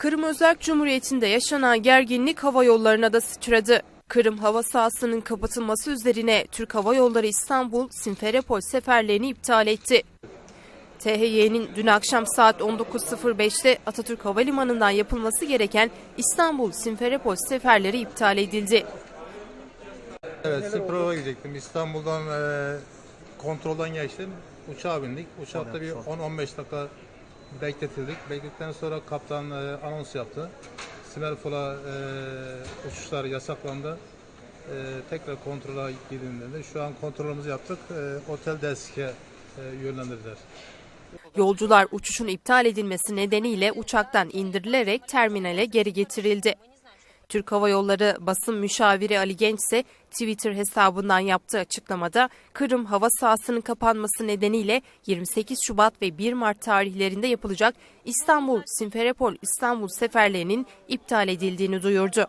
Kırım Özerk Cumhuriyeti'nde yaşanan gerginlik hava yollarına da sıçradı. Kırım hava sahasının kapatılması üzerine Türk Hava Yolları İstanbul Simferopol seferlerini iptal etti. THY'nin dün akşam saat 19.05'te Atatürk Havalimanı'ndan yapılması gereken İstanbul Simferopol seferleri iptal edildi. Evet, Sıprov'a gidecektim. İstanbul'dan e, kontrolden geçtim. Uçağa bindik. Uçakta bir 10-15 dakika bekletildik. Bekledikten sonra kaptan e, anons yaptı. Simerfol'a e, uçuşlar yasaklandı. E, tekrar kontrola gidin dedi. Şu an kontrolümüzü yaptık. E, otel deske e, yönlendirdiler. Yolcular uçuşun iptal edilmesi nedeniyle uçaktan indirilerek terminale geri getirildi. Türk Hava Yolları basın müşaviri Ali Genç ise Twitter hesabından yaptığı açıklamada Kırım hava sahasının kapanması nedeniyle 28 Şubat ve 1 Mart tarihlerinde yapılacak İstanbul Simferopol İstanbul seferlerinin iptal edildiğini duyurdu.